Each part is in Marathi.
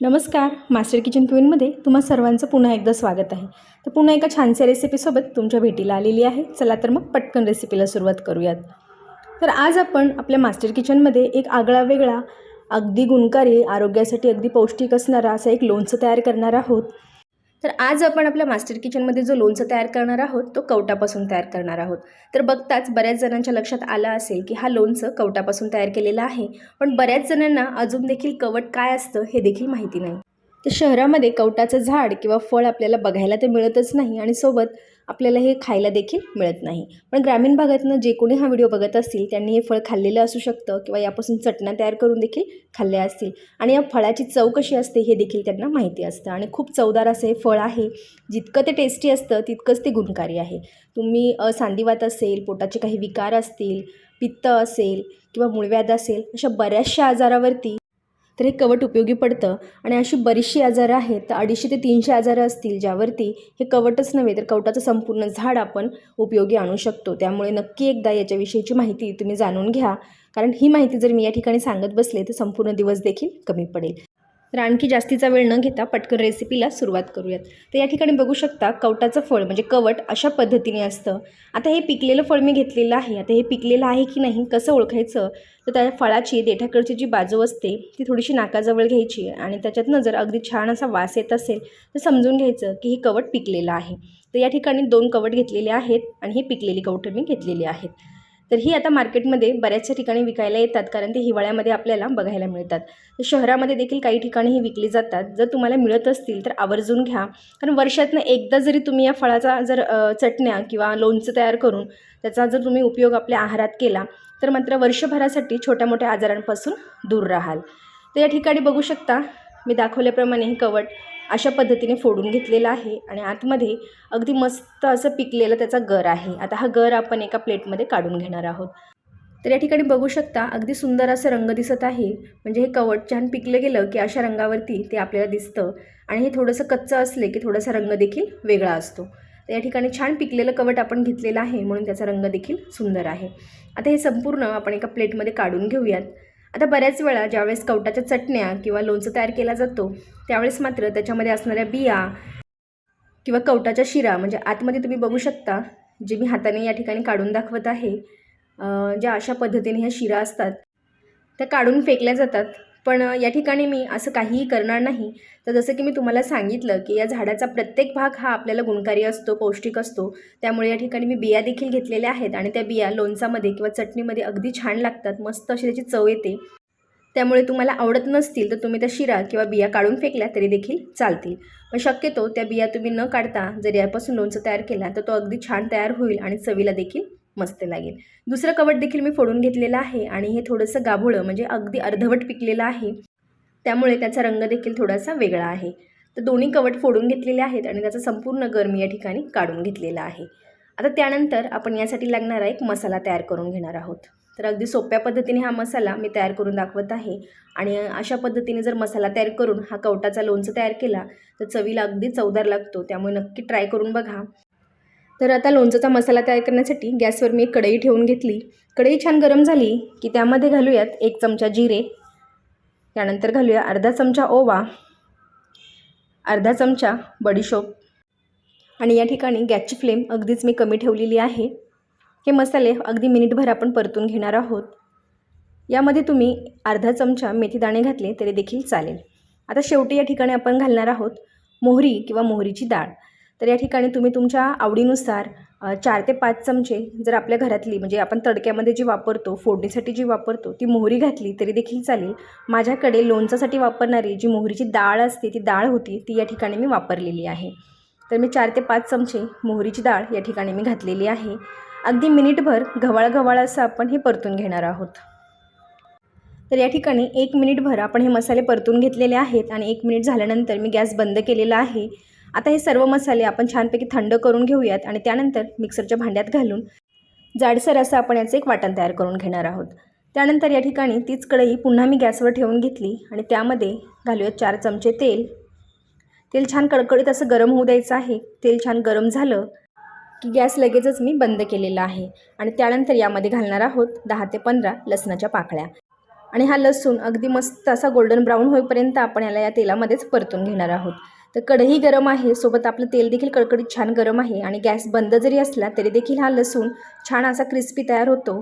नमस्कार मास्टर किचन क्वीनमध्ये तुम्हा सर्वांचं पुन्हा एकदा स्वागत आहे. तर पुन्हा एका छानशा रेसिपीसोबत तुमच्या भेटीला आलेली आहे. चला तर मग पटकन रेसिपीला सुरुवात करूयात. तर आज आपण आपल्या मास्टर किचनमध्ये एक आगळा वेगळा अगदी गुणकारी आरोग्यासाठी अगदी पौष्टिक असणारा असा एक लोणचं तयार करणार आहोत. तर आज आपण आपल्या मास्टर किचनमध्ये जो लोणचं तयार करणार आहोत तो कवटापासून तयार करणार आहोत. तर बघताच बऱ्याच जणांच्या लक्षात आलं असेल की हा लोणचं कवटापासून तयार केलेला आहे पण बऱ्याच जणांना अजून देखील कवट काय असतं हे देखील माहिती नाही. तर शहरामध्ये कवटाचं झाड किंवा फळ आपल्याला बघायला तर मिळतच नाही आणि सोबत आपल्याला हे खायला देखील मिळत नाही. पण ग्रामीण भागातनं जे कोणी हा व्हिडिओ बघत असतील त्यांनी हे फळ खाल्लेलं असू शकतं किंवा यापासून चटण्या तयार करून देखील खाल्ल्या असतील. आणि या फळाची चव कशी असते हे देखील त्यांना माहिती असतं. आणि खूप चवदार असं हे फळ आहे. जितकं ते टेस्टी असतं तितकंच ते गुणकारी आहे. तुम्ही सांधिवात असेल पोटाचे काही विकार असतील पित्त असेल किंवा मूळव्याध असेल अशा बऱ्याचशा आजारावरती तर हे कवट उपयोगी पडतं. आणि अशी बरीचशी आजारं आहेत तर अडीचशे ते तीनशे आजारं असतील ज्यावरती हे कवटच नव्हे तर कवटाचं संपूर्ण झाड आपण उपयोगी आणू शकतो. त्यामुळे नक्की एकदा याच्याविषयीची माहिती तुम्ही जाणून घ्या. कारण ही माहिती जर मी या ठिकाणी सांगत बसले तर संपूर्ण दिवस देखील कमी पडेल. तर आणखी जास्तीचा वेळ न घेता पटकन रेसिपीला सुरुवात करूयात. तर या ठिकाणी बघू शकता कवटाचं फळ म्हणजे कवट अशा पद्धतीने असतं. आता हे पिकलेलं फळ मी घेतलेलं आहे. आता हे पिकलेलं आहे की नाही कसं ओळखायचं? तर त्या फळाची देठाकडची जी बाजू असते ती थोडीशी नाकाजवळ घ्यायची आणि त्याच्यातनं जर अगदी छान असा वास येत असेल तर समजून घ्यायचं की हे कवट पिकलेलं आहे. तर या ठिकाणी दोन कवट घेतलेले आहेत आणि हे पिकलेली कवटं मी घेतलेली आहेत. तर ही आता मार्केटमध्ये बऱ्याचशा ठिकाणी विकायला येतात कारण ते हिवाळ्यामध्ये आपल्याला बघायला मिळतात. शहरामध्ये देखील काही ठिकाणी ही विकली जातात. जर तुम्हाला मिळत असतील तर आवर्जून घ्या. कारण वर्षातनं एकदा जरी तुम्ही या फळाचा जर चटण्या किंवा लोणचं तयार करून त्याचा जर तुम्ही उपयोग आपल्या आहारात केला तर मात्र वर्षभरासाठी छोट्या मोठ्या आजारांपासून दूर राहाल. तर या ठिकाणी बघू शकता मी दाखवल्याप्रमाणे हे कवट अशा पद्धतीने फोडून घेतलेलं आहे आणि आतमध्ये अगदी मस्त असं पिकलेलं त्याचा गर आहे. आता हा गर आपण एका प्लेटमध्ये काढून घेणार आहोत. तर या ठिकाणी बघू शकता अगदी सुंदर असं रंग दिसत आहे. म्हणजे हे कवट छान पिकलं गेलं की अशा रंगावरती ते आपल्याला दिसतं. आणि हे थोडंसं कच्चं असले की थोडासा रंग देखील वेगळा असतो. तर या ठिकाणी छान पिकलेलं कवट आपण घेतलेलं आहे म्हणून त्याचा रंग देखील सुंदर आहे. आता हे संपूर्ण आपण एका प्लेटमध्ये काढून घेऊयात. आता बऱ्याच वेळा ज्यावेळेस कवटाच्या चटण्या किंवा लोणचं तयार केला जातो त्यावेळेस मात्र त्याच्यामध्ये असणाऱ्या बिया किंवा कवटाच्या शिरा म्हणजे आतमध्ये तुम्ही बघू शकता जे मी हाताने या ठिकाणी काढून दाखवत आहे ज्या अशा पद्धतीने ह्या शिरा असतात त्या काढून फेकल्या जातात. पण या ठिकाणी मी असं काहीही करणार नाही. तर जसं की मी तुम्हाला सांगितलं की या झाडाचा प्रत्येक भाग हा आपल्याला गुणकारी असतो पौष्टिक असतो. त्यामुळे या ठिकाणी मी बिया देखील घेतलेल्या आहेत आणि त्या बिया लोणचामध्ये किंवा चटणीमध्ये अगदी छान लागतात. मस्त अशी त्याची चव येते. त्यामुळे तुम्हाला आवडत नसतील तर तुम्ही त्या शिरा किंवा बिया काढून फेकल्या तरी देखील चालतील. पण शक्यतो त्या बिया तुम्ही न काढता जर यापासून लोणचं तयार केला तर तो अगदी छान तयार होईल आणि चवीला देखील मस्त लागेल. दुसरं कवट देखील मी फोडून घेतलेलं आहे आणि हे थोडंसं गाभोळं म्हणजे अगदी अर्धवट पिकलेलं आहे. त्यामुळे त्याचा रंग देखील थोडासा वेगळा आहे. तर दोन्ही कवट फोडून घेतलेले आहेत आणि त्याचा संपूर्ण गर मी या ठिकाणी काढून घेतलेला आहे. आता त्यानंतर आपण यासाठी लागणारा एक मसाला तयार करून घेणार आहोत. तर अगदी सोप्या पद्धतीने हा मसाला मी तयार करून दाखवत आहे. आणि अशा पद्धतीने जर मसाला तयार करून हा कवटाचा लोणचं तयार केला तर चवीला अगदी चवदार लागतो. त्यामुळे नक्की ट्राय करून बघा. तर आता लोणचाचा मसाला तयार करण्यासाठी गॅसवर मी एक कढई ठेवून घेतली. कढई छान गरम झाली की त्यामध्ये घालूयात एक चमचा जिरे त्यानंतर घालूया अर्धा चमचा ओवा अर्धा चमचा बडीशोप आणि या ठिकाणी गॅसची फ्लेम अगदीच मी कमी ठेवलेली आहे. हे मसाले अगदी मिनिटभर आपण परतून घेणार आहोत. यामध्ये तुम्ही अर्धा चमचा मेथीदाणे घातले तरी देखील चालेल. आता शेवटी या ठिकाणी आपण घालणार आहोत मोहरी किंवा मोहरीची डाळ. तर या ठिकाणी तुम्ही तुमच्या आवडीनुसार चार ते पाच चमचे जर आपल्या घरातली म्हणजे आपण तडक्यामध्ये जी वापरतो फोडणीसाठी जी वापरतो ती मोहरी घातली तरी देखील चालेल. माझ्याकडे लोणचासाठी वापरणारी जी मोहरीची डाळ असते ती डाळ होती ती या ठिकाणी मी वापरलेली आहे. तर मी चार ते पाच चमचे मोहरीची डाळ या ठिकाणी मी घातलेली आहे. अगदी मिनिटभर गव्हाळ गव्हाळ असं आपण हे परतून घेणार आहोत. तर या ठिकाणी एक मिनिटभर आपण हे मसाले परतून घेतलेले आहेत आणि एक मिनिट झाल्यानंतर मी गॅस बंद केलेला आहे. आता हे सर्व मसाले आपण छानपैकी थंड करून घेऊयात आणि त्यानंतर मिक्सरच्या भांड्यात घालून जाडसर असं आपण याचं एक वाटण तयार करून घेणार आहोत. त्यानंतर या ठिकाणी तीच कढई पुन्हा मी गॅसवर ठेवून घेतली आणि त्यामध्ये घालूयात चार चमचे तेल. तेल छान कडकडीत असं गरम होऊ द्यायचं आहे. तेल छान गरम झालं की गॅस लगेचच मी बंद केलेला आहे आणि त्यानंतर यामध्ये घालणार आहोत दहा ते पंधरा लसणाच्या पाकळ्या. आणि हा लसूण अगदी मस्त असा गोल्डन ब्राऊन होईपर्यंत आपण याला या तेलामध्येच परतून घेणार आहोत. तर कढई गरम आहे सोबत आपलं तेल देखील कडकडीत छान गरम आहे आणि गॅस बंद जरी असला तरी देखील हा लसूण छान असा क्रिस्पी तयार होतो.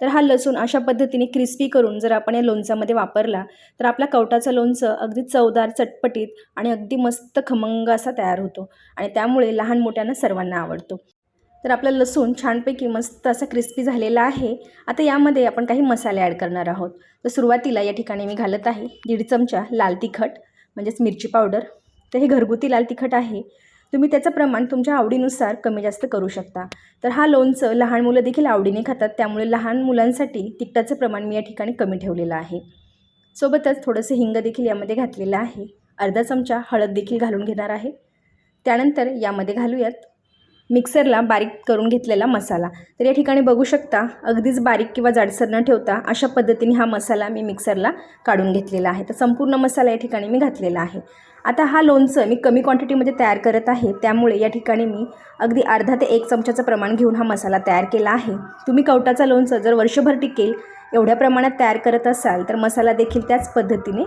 तर हा लसूण अशा पद्धतीने क्रिस्पी करून जर आपण या लोणचामध्ये वापरला तर आपला कवटाचं लोणचं अगदी चवदार चटपटीत आणि अगदी मस्त खमंग असा तयार होतो आणि त्यामुळे लहान मोठ्यांना सर्वांना आवडतो. तर आपला लसूण छानपैकी मस्त असा क्रिस्पी झालेला आहे. आता यामध्ये आपण काही मसाले ॲड करणार आहोत. तर सुरुवातीला या ठिकाणी मी घालत आहे दीड चमचा लाल तिखट म्हणजेच मिरची पावडर. तर हे घरगुती लाल तिखट आहे. तुम्ही त्याचं प्रमाण तुमच्या आवडीनुसार कमी जास्त करू शकता. तर हा लोणचं लहान मुलं देखील आवडीने खातात. त्यामुळे लहान मुलांसाठी तिखटाचं प्रमाण मी या ठिकाणी कमी ठेवलेलं आहे. सोबतच थोडंसं हिंग देखील यामध्ये घातलेलं आहे. अर्धा चमचा हळद देखील घालून घेणार आहे. त्यानंतर यामध्ये घालूयात मिक्सरला बारीक करून घेतलेला मसाला. तर या ठिकाणी बघू शकता अगदीच बारीक किंवा जाडसर न ठेवता अशा पद्धतीने हा मसाला मी मिक्सरला काढून घेतलेला आहे. तर संपूर्ण मसाला या ठिकाणी मी घातलेला आहे. आता हा लोणचं मी कमी क्वांटिटीमध्ये तयार करत आहे. त्यामुळे या ठिकाणी मी अगदी अर्धा ते एक चमच्याचं प्रमाण घेऊन हा मसाला तयार केला आहे. तुम्ही कवटाचा लोणचं जर वर्षभर टिकेल एवढ्या प्रमाणात तयार करत असाल तर मसाला देखील त्याच पद्धतीने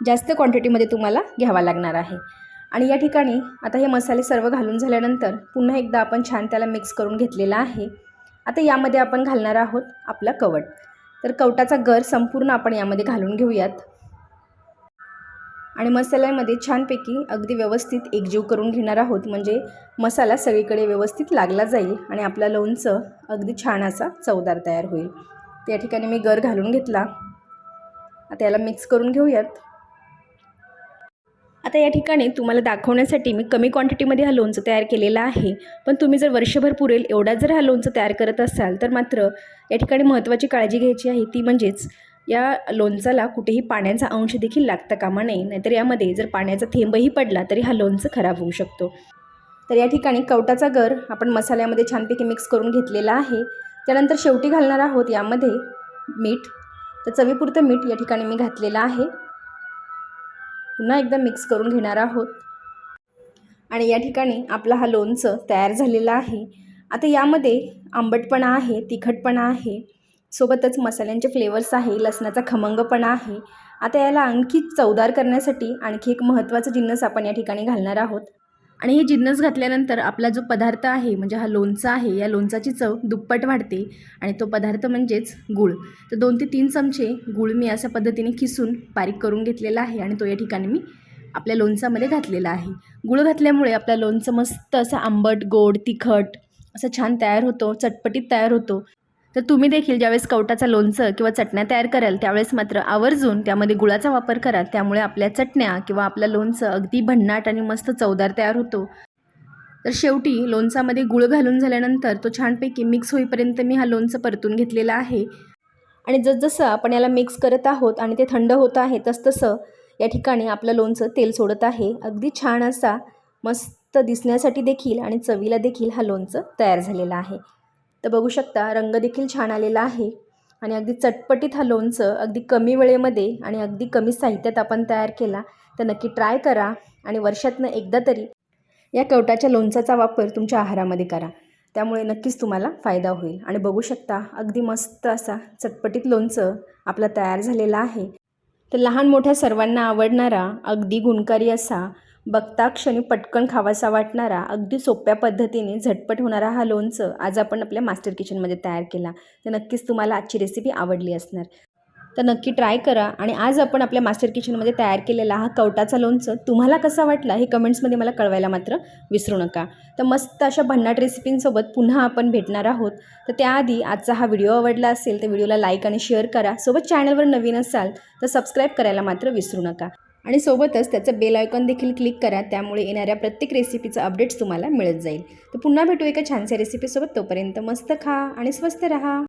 जास्त क्वांटिटीमध्ये तुम्हाला घ्यावा लागणार आहे. आणि या ठिकाणी आता हे मसाले सर्व घालून झाल्यानंतर पुन्हा एकदा आपण छान त्याला मिक्स करून घेतलेला आहे. आता यामध्ये आपण घालणार आहोत आपला कवट. तर कवटाचा गर संपूर्ण आपण यामध्ये घालून घेऊयात. आणि मसाल्यामध्ये छानपैकी अगदी व्यवस्थित एकजीव करून घेणार आहोत. म्हणजे मसाला सगळीकडे व्यवस्थित लागला जाईल आणि आपला लोणचं अगदी छान असा चवदार तयार होईल. त्या ठिकाणी मी गर घालून घेतला. आता याला मिक्स करून घेऊयात. आता या ठिकाणी तुम्हाला दाखवण्यासाठी मी कमी क्वांटिटीमध्ये हा लोणचं तयार केलेलं आहे. पण तुम्ही जर वर्षभर पुरेल एवढा जर हा लोणचं तयार करत असाल तर मात्र या ठिकाणी महत्त्वाची काळजी घ्यायची आहे ती म्हणजेच या लोणचाला कुठेही पाण्याचा अंश देखील लागता कामा नये. नाहीतर यामध्ये जर पाण्याचा थेंबही पडला तरी हा लोणचं खराब होऊ शकतो. तर या ठिकाणी कवटाचा गर आपण मसाल्यामध्ये छानपैकी मिक्स करून घेतलेला आहे. त्यानंतर शेवटी घालणार आहोत यामध्ये मीठ. तर चवीपुरतं मीठ या ठिकाणी मी घातलेलं आहे. पुन्हा एकदा मिक्स करून घेणार आहोत. आणि या ठिकाणी आपला हा लोणचं तयार झालेला आहे. आता यामध्ये आंबटपणा आहे तिखटपणा आहे सोबतच मसाल्यांचे फ्लेवर्स आहे लसणाचा खमंगपणा आहे. आता याला आणखी चवदार करण्यासाठी आणखी एक महत्त्वाचं जिन्नस आपण या ठिकाणी घालणार आहोत. आणि हे जिन्नस घातल्यानंतर आपला जो पदार्थ आहे म्हणजे हा लोणचा आहे या लोणचाची चव दुप्पट वाढते आणि तो पदार्थ म्हणजेच गूळ. तर दोन ते तीन चमचे गूळ मी अशा पद्धतीने खिसून बारीक करून घेतलेला आहे आणि तो या ठिकाणी मी आपल्या लोणचामध्ये घातलेला आहे. गूळ घातल्यामुळे आपलं लोणचं मस्त असं आंबट गोड तिखट असं छान तयार होतो चटपटीत तयार होतो. तर तुम्ही देखील ज्यावेळेस कवटाचं लोणचं किंवा चटण्या तयार कराल त्यावेळेस मात्र आवर्जून त्यामध्ये गुळाचा वापर करा त्यामुळे आपल्या चटण्या किंवा आपलं लोणचं अगदी भन्नाट आणि मस्त चवदार तयार होतो. तर शेवटी लोणचामध्ये गुळ घालून झाल्यानंतर तो छानपैकी मिक्स होईपर्यंत मी हा लोणचं परतून घेतलेला आहे. आणि जसजसं आपण याला मिक्स करत आहोत आणि ते थंड होत आहे तसतसं या ठिकाणी आपलं लोणचं तेल सोडत आहे. अगदी छान असा मस्त दिसण्यासाठी देखील आणि चवीला देखील हा लोणचं तयार झालेला आहे. तर बघू शकता रंग देखील छान आलेला आहे. आणि अगदी चटपटीत हा लोणचं अगदी कमी वेळेमध्ये आणि अगदी कमी साहित्यात आपण तयार केला तर नक्की ट्राय करा आणि वर्षातनं एकदा तरी या कवटाच्या लोणचाचा वापर तुमच्या आहारामध्ये करा. त्यामुळे नक्कीच तुम्हाला फायदा होईल. आणि बघू शकता अगदी मस्त असा चटपटीत लोणचं आपला तयार झालेला आहे. तर लहान मोठ्या सर्वांना आवडणारा अगदी गुणकारी असा बघता क्षणी पटकन खावासा वाटणारा अगदी सोप्या पद्धतीने झटपट होणारा हा लोणचं आज आपण आपल्या मास्टर किचनमध्ये तयार केला. तर नक्कीच तुम्हाला आजची रेसिपी आवडली असणार. तर नक्की ट्राय करा आणि आज आपण आपल्या मास्टर किचनमध्ये तयार केलेला हा कवटाचा लोणचं तुम्हाला कसा वाटला हे कमेंट्समध्ये मला कळवायला मात्र विसरू नका. तर मस्त अशा भन्नाट रेसिपींसोबत पुन्हा आपण भेटणार आहोत. तर त्याआधी आजचा हा व्हिडिओ आवडला असेल तर व्हिडिओला लाईक आणि शेअर करा. सोबत चॅनलवर नवीन असाल तर सबस्क्राईब करायला मात्र विसरू नका. आणि सोबतच त्याचं बेल आयकॉन देखील क्लिक करा. त्यामुळे येणाऱ्या प्रत्येक रेसिपीचं अपडेट्स तुम्हाला मिळत जाईल. तर पुन्हा भेटू एका छानशा रेसिपीसोबत तोपर्यंत मस्त खा आणि स्वस्त रहा.